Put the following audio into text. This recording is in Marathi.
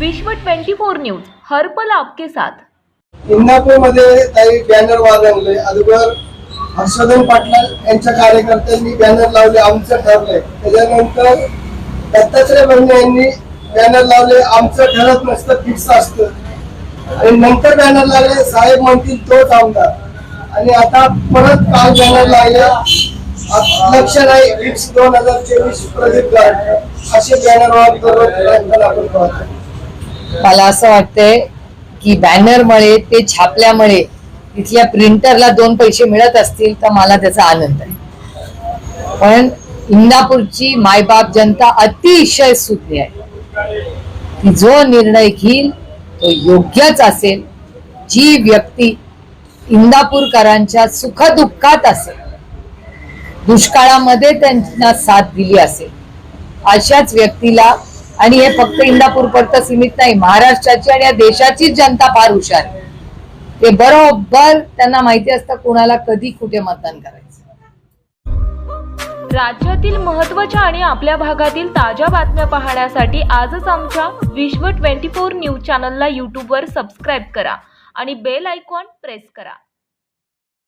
विश्व 24 न्यूज हरपल आपके साथ. इंदापूरमध्ये काही बॅनर वाजवले. अगोदर हर्षवर्धन पाटील यांच्या कार्यकर्त्यांनी बॅनर लावले आमचं ठरलंय. त्याच्यानंतर दत्तात्रय भरणे यांनी बॅनर लावले आमचं ठरत नसतं फिक्स असतं. आणि नंतर बॅनर लागले साहेब म्हणतील तोच आमदार. आणि आता परत काल बॅनर लागले लक्ष नाही फिक्स दोन हजार चोवीस प्रदीप गाड असे बॅनर वाजवत आपण पाहतो. मला असं वाटतंय की बॅनरमुळे ते छापल्यामुळे तिथल्या प्रिंटरला दोन पैसे मिळत असतील तर मला त्याचा आनंद आहे. पण इंदापूरची मायबाप जनता अतिशय सुज्ञ आहे. की जो निर्णय घेईल तो योग्यच असेल. जी व्यक्ती इंदापूरकरांच्या सुखदुःखात असेल दुष्काळामध्ये त्यांना साथ दिली असेल अशाच व्यक्तीला आणि हे फक्त इंदापूर पर्यंत सीमित नाही महाराष्ट्राची आणि या देशाचीच जनता फार हुशार ते बरोबर त्यांना माहिती असतं कुणाला कधी कुठे मतदान करायचं. राज्यातील महत्त्वाच्या आणि आपल्या भागातील ताज्या बातम्या पाहण्यासाठी आजच आमच्या विश्व 24 न्यूज चॅनलला यूट्यूबवर सबस्क्राईब करा आणि बेल आयकॉन प्रेस करा.